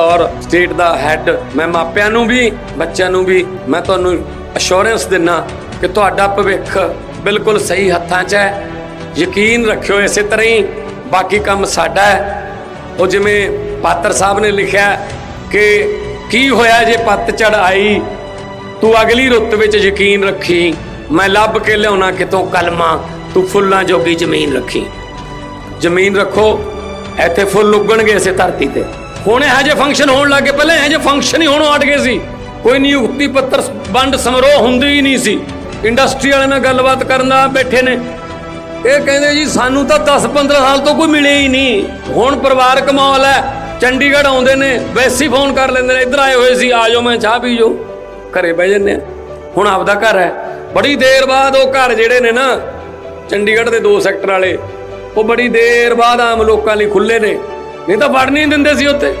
ਬਤੌਰ ਸਟੇਟ ਦਾ ਹੈੱਡ ਮੈਂ ਮਾਪਿਆਂ ਨੂੰ ਵੀ, ਬੱਚਿਆਂ ਨੂੰ ਵੀ, ਮੈਂ ਤੁਹਾਨੂੰ ਅਸ਼ੋਰੈਂਸ ਦਿੰਨਾ ਕਿ ਤੁਹਾਡਾ ਭਵਿੱਖ ਬਿਲਕੁਲ ਸਹੀ ਹੱਥਾਂ 'ਚ ਹੈ। ਯਕੀਨ ਰੱਖਿਓ ਇਸੇ ਤਰ੍ਹਾਂ ਹੀ, ਬਾਕੀ ਕੰਮ ਸਾਡਾ ਹੈ। ਉਹ ਜਿਵੇਂ ਪਾਤਰ ਸਾਹਿਬ ਨੇ ਲਿਖਿਆ ਕਿ ਕੀ ਹੋਇਆ ਜੇ ਪੱਤਝੜ ਆਈ, ਤੂੰ ਅਗਲੀ ਰੁੱਤ ਵਿੱਚ ਯਕੀਨ ਰੱਖੀ, ਮੈਂ ਲੱਭ ਕੇ ਲਿਆਉਣਾ ਕਿਤੋਂ ਕਲਮਾ, ਤੂੰ ਫੁੱਲਾਂ ਜੋਗੀ ਜ਼ਮੀਨ ਰੱਖੀ। ਜ਼ਮੀਨ ਰੱਖੋ, ਇੱਥੇ ਫੁੱਲ ਉੱਗਣਗੇ ਇਸੇ ਧਰਤੀ ਤੇ। ਹੁਣ ਇਹੋ ਜਿਹੇ ਫੰਕਸ਼ਨ ਹੋਣ ਲੱਗੇ ਪਹਿਲਾਂ ਇਹੋ ਜਿਹੇ ਫੰਕਸ਼ਨ ਹੀ ਹੋਣੋਂ ਹਟ ਗਏ ਸੀ। ਕੋਈ ਨਿਯੁਕਤੀ ਪੱਤਰ ਵੰਡ ਸਮਾਰੋਹ ਹੁੰਦੇ ਹੀ ਨਹੀਂ ਸੀ। ਇੰਡਸਟਰੀ ਵਾਲਿਆਂ ਨਾਲ ਗੱਲਬਾਤ ਕਰਨ ਦਾ ਬੈਠੇ ਨੇ। ਇਹ ਕਹਿੰਦੇ ਜੀ, ਸਾਨੂੰ ਤਾਂ 10-15 ਸਾਲ ਤੋਂ ਕੋਈ ਮਿਲੇ ਹੀ ਨਹੀਂ। ਹੁਣ ਪਰਿਵਾਰਕ ਮਾਹੌਲ ਹੈ। ਚੰਡੀਗੜ੍ਹ ਆਉਂਦੇ ਨੇ, ਵੈਸੇ ਹੀ ਫੋਨ ਕਰ ਲੈਂਦੇ ਨੇ। ਇੱਧਰ ਆਏ ਹੋਏ ਸੀ, ਆ ਜਾਓ, ਮੈਂ ਚਾਹ ਪੀ ਜੋ ਘਰੇ ਬਹਿ ਜੰਨੇ ਹੁਣ ਆਪਦਾ ਘਰ ਹੈ। ਬੜੀ ਦੇਰ ਬਾਅਦ ਉਹ ਘਰ ਜਿਹੜੇ ਨੇ ਨਾ, ਚੰਡੀਗੜ੍ਹ ਦੇ ਦੋ ਸੈਕਟਰ ਵਾਲੇ, ਉਹ ਬੜੀ ਦੇਰ ਬਾਅਦ ਆਮ ਲੋਕਾਂ ਲਈ ਖੁੱਲੇ ਨੇ। ਨਹੀਂ ਤਾਂ ਵੜ ਨਹੀਂ ਦਿੰਦੇ ਸੀ ਉੱਥੇ।